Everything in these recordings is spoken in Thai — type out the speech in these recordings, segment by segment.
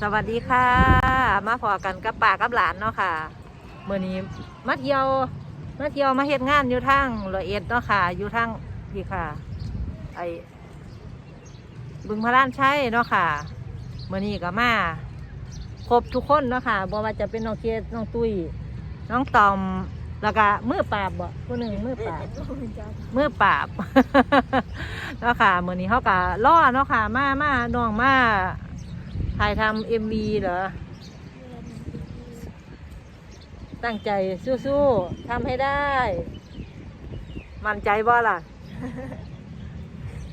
สวัสดีค่ะ มาพอกันกับป่ากับหลานเนาะค่ะเมื่อนี้มาเที่ยวมาเที่ยวมาเฮ็ดงานอยู่ทางละเอียดเนาะค่ะ อยู่ทางพี่ค่ะ ไอบึงพระล้านชัยเนาะค่ะเมื่อนี้ก็มาครบทุกคนเนาะค่ะบ่ว่าจะเป็นน้องเกดน้องตุ้ยน้องตอมแล้วก็มือปราบบ่ผู้หนึ่งมือปราบมือปราบเนาะค่ะเมื่อนี้เขาก็ล่อเนาะค่ะ มามาน้องมา ถ่ายทำเอ็มวีเหรอ ตั้งใจสู้ๆทำให้ได้ มั่นใจบ่ล่ะ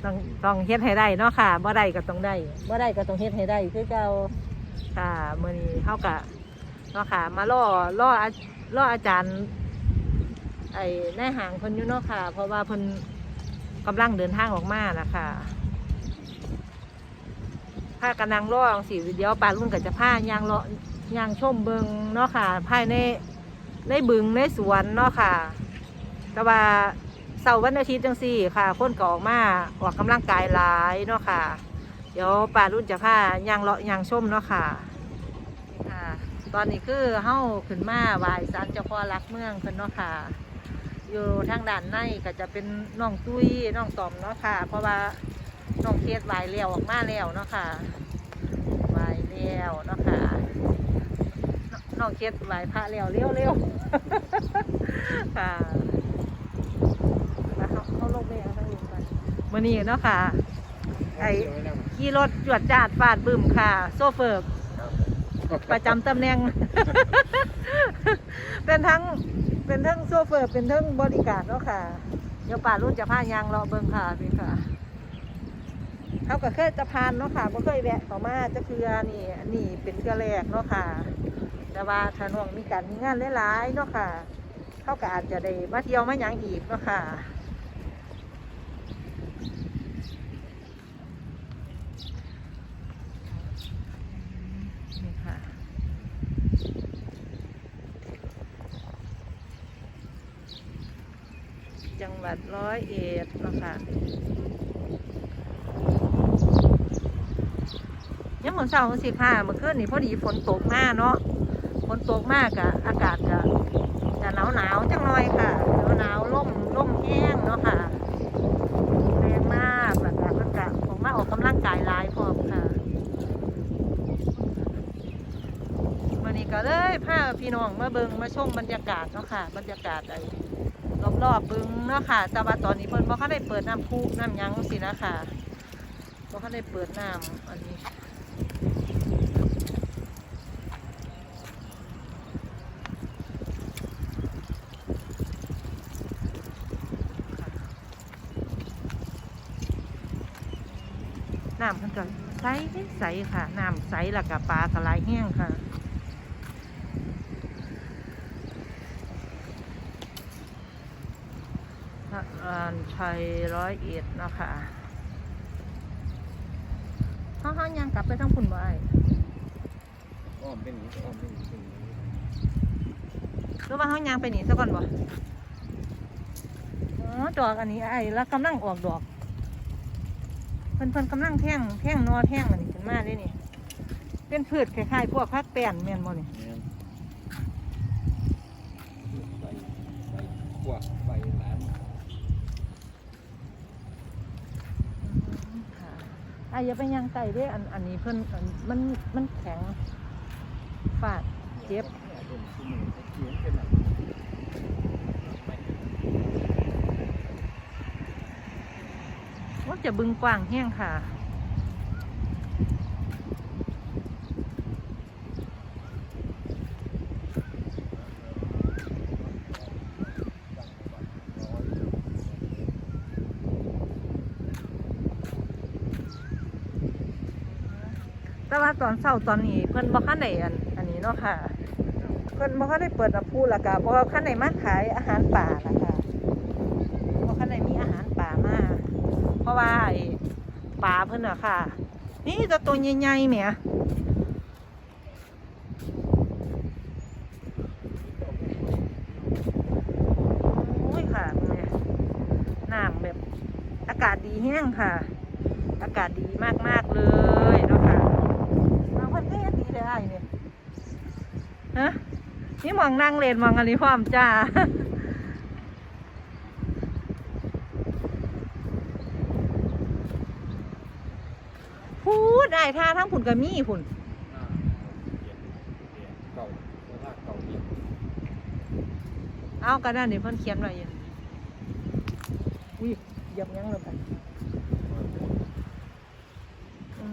ต้องต้องเฮ็ดให้ได้เนาะค่ะบ่ได้ก็ต้องได้บ่ได้ก็ต้องเฮ็ดให้ได้คือเก่าค่ะมื้อนี้เฮากะเนาะค่ะ มาล่อล่ออาล่ออาจารย์ ไอ้นายหางเพิ่นอยู่เนาะค่ะ เพราะว่าเพิ่นกำลังเดินทางออกมานะคะ พากันนางล่องสิเดียวปลารุ่นก็จะพายางเลาะยางชมเบิงเนาะค่ะภายในในบึงในสวนเนาะค่ะ แต่ว่าเสาร์วันอาทิตย์จังสี่ค่ะคนก็ออกมาออกกำลังกายหลายเนาะค่ะ เดี๋ยวป่ารุ่นจะพายางเลาะยางชมเนาะค่ะค่ะ ตอนนี้คือเฮ้าขึ้นมาไหวายสารเจ้าพ่อรักเมืองเพิ่นเนาะค่ะอยู่ทางด้านในก็จะเป็นน้องตุ้ยน้องตอมเนาะค่ะ เพราะว่า น้องเคสไหวเลี้ยวออกมาแล้วเนาะค่ะไหวเลี้ยวเนาะค่ะน้องเคสไหวพระเลี้ยวเลี้ยวเลี้ยวค่ะเขาลงไปยังทางลงกันมื่อนี้เนาะค่ะไอ้ขี่รถจวดจาดฟาดบึ้มค่ะ โซเฟอร์ประจำตำแหน่ง เป็นทั้งเป็นทั้งโซเฟอร์เป็นทั้งบริการเนาะค่ะ เดี๋ยวป่ารุ่นจะพายางรอเบิ่งค่ะพี่ค่ะ เขาก็เคยจะพานเนาะค่ะบ่เคยแวะเขามาจะเคือนี่อันนี้เป็นเกลือแรกเนาะค่ะแต่ว่าถ้าน้องมีการมีงานหลายๆเนาะค่ะเขาก็อาจจะได้มาเที่ยวมาหยังอีกเนาะค่ะจังหวัดร้อยเอ็ดเนาะค่ะยังเหมื อนเสาร์สิค่ะเมื่อคืนนี่พอดีฝนตกมากเนาะฝนตกมากอะอากาศก็จะหนาวหนาวจังหน่อยค่ะหนาวหนาวล่มล่มแห้งเนาะค่ะแรงมากแล้วก็มันก็ผมมาออกกำลังกายหลายพร้อมค่ะวันนี้ก็เลยพาพี่น้องมาเบิงมาชมบรรยากาศเนาะค่ะ บรรยากาศไอ้รอบๆบึงเนาะค่ะ แต่ว่าตอนนี้เพิ่นบ่เขาได้เปิดน้ำพุน้ำยังสินะค่ะบ่เขาได้เปิดน้ำอันนี้ น้ำเพิ่นก็ใสใสค่ะ น้ำใสแล้วก็ปลากระไรแห้งค่ะพระรานชัยร้อยเอ็ดนะคะเขาเขายังกลับไปทั้งพุ่นบ่ไอ้อ้อมเป็นนี้อ้อมเป็นอย่างนี้เป็นอย่างนี้อว่าเขายังไปหนีซะก่อนบ่อ๋อดอกอันนี้ไอ้แล้วกำลังออกดอก เพิ่นเพิ่นกำลังแท่งแท่งนอแท่งอันนี้ขึ้นมาได้นี่ เป็นพืชคล้ายๆพวกพักแป้นแม่นบ่นี่เนี่ยใบใบขวกใบหลานค่ะอ้ย่าไปยังไก่เด้อันอันนี้เพิ่นอันมันมันแข็งฟาดเจ็บ เขียนเป็นอะไรใบ ว่า จะบึงกว้างแห้งค่ะแต่ว่าตอนเช้าตอนนี้เพิ่อนบ่คันได้อันอันนี้เนาะค่ะ เพิ่อนบ่คันได้เปิดน้ำพุและกะบ่คันได้มาขายอาหารป่านะคะบ่คันได้มีอาหารป่ามา เพ ราะว่าป่าเพิ่นน่ะค่ะ นี่ตัวตัวใหญ่ๆแหมโอ้ยค่ะแม่น้ำแบบอากาศดีแห้งค่ะ อากาศดีมากๆเลยเนาะค่ะบางคนก็ยังดีฮะนี่มองนั่งเล่นมองอันนี้พร้อมจ้า พูด ได้ท่าทั้งผุนกับมี่ผุนอ่าเขียนเก่าโคราชเก่าอีกเอากันนั่นนี่เพิ่นเขียนไว้อยู่อุ้ยเหยับยั้งเลยกันอ๋อ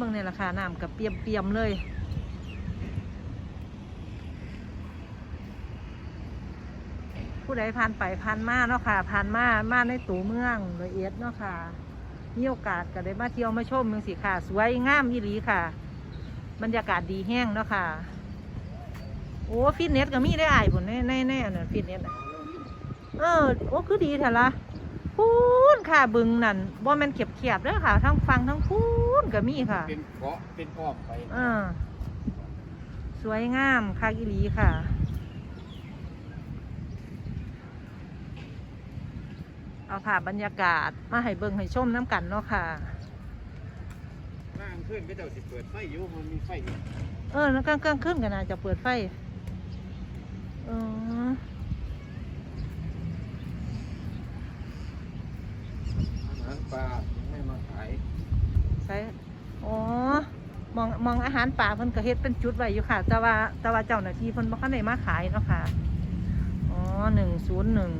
บางในราคาน้ำกับเปียมเปียมๆเลยผู้ใดผ่านไปผ่านมาเนาะค่ะผ่านมามาในตัวเมืองเลยเอ็ดเนาะค่ะ มีโอกาสก็ได้มาเที่ยวมาชมเมืองสิค่ะ สวยงามอีหลีค่ะ บรรยากาศดีแห้งเนาะค่ะ โอ้ฟิตเนสก็มีได้อายผลแน่แน่แน่น่ะฟิตเนสน่ะเออโอ้คือดีแท้ละพูนค่ะบึงนั่นบ่แม่นเก็บเขียบเด้อค่ะ ทั้งฟังทั้งพูนก็มีค่ะ เป็นเกาะเป็นอ้อมไปเออสวยงามค่ะอีหลีค่ะ เอาภาพบรรยากาศมาให้เบิ่งให้ชมน้ำกันเนาะค่ะล่างขึ้นก็เจ้าสิเปิดไฟอยู่มันมีไฟอยู่เออแล้วกลางกลางขึ้นกันนะจะเปิดไฟเอออาหารปลาให้มาขายใช่อ๋อมองมองอาหารป่าเพิ่นก็เฮ็ดเป็นจุดไว้อยู่ค่ะ แต่ว่าแต่ว่าเจ้าหน้าที่เพิ่นบ่คันได้มาขายเนาะค่ะอ๋อหนึ่งศูนย์หนึ่ง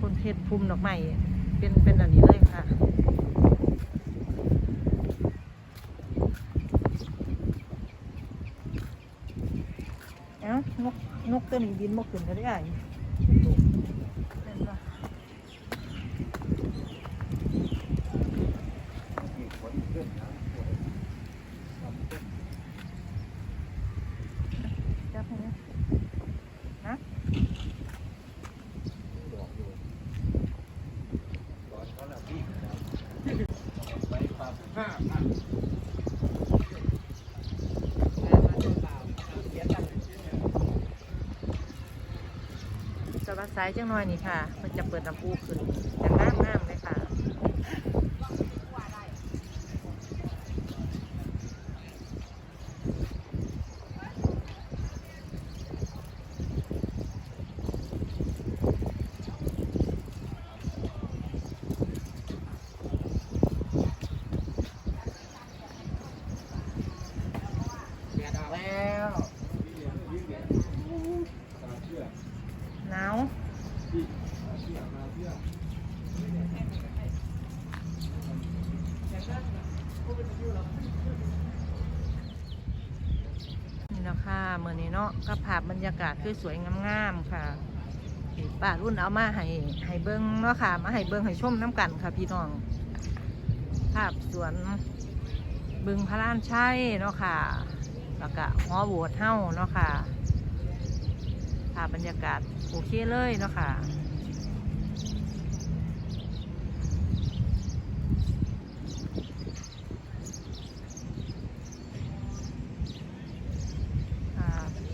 คนเฮ็ดภูมิดอกไม้เป็นเป็นอันนี้เลยค่ะเอ้านกนกตัวนี้บินมาขึ้นก็ได้เห็นปะมีฝนขึ้นนะฝนทำขึ้นจับให้นะ ดอกอยู่ตอนเขาละพี่ไปปลาห้าพัน ส วัสดิ์สายจังน้อยนี่ค่ะมันจะเปิดน้ำปูขึ้นจะน้ำน้ำเลยค่ะ แดดออกแล้ว หนาว นี่นะค่ะ เมื่อนี้เนาะก็ภาพบรรยากาศคือสวยงามๆค่ะนี่ป้ารุ่นเอามาให้ให้เบิ้งเนาะค่ะ มาให้เบิ้งให้ชมน้ำกันค่ะ พี่น้อง ภาพสวนบึงพระรานชัยเนาะค่ะ แล้วก็หอโบสถ์เฮ้าเนาะค่ะภาพบรรยากาศโอเคเลยเนาะค่ะ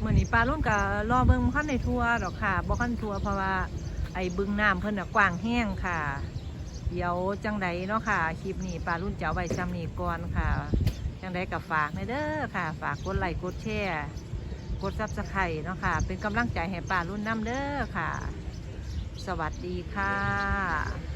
เมื่อนี้ ปลารุ่นกับรอเบิ้งขั้นในทัวร์ดอกค่ะบ่ขั้นทัวร์เพราะว่าไอ้บึงน้ำเพิ่นน่ะกว้างแห้งค่ะ เดี๋ยวจังใดเนาะค่ะคลิปนี้ปลารุ่นจะเอาไว้ซ้ำนี้ก่อนค่ะ จังใดกับฝากในเด้อค่ะ ฝากกดไลค์กดแชร์กดซับสไครต์เนาะค่ะ เป็นกำลังใจให้ปลารุ่นน้ำเด้อค่ะ สวัสดีค่ะ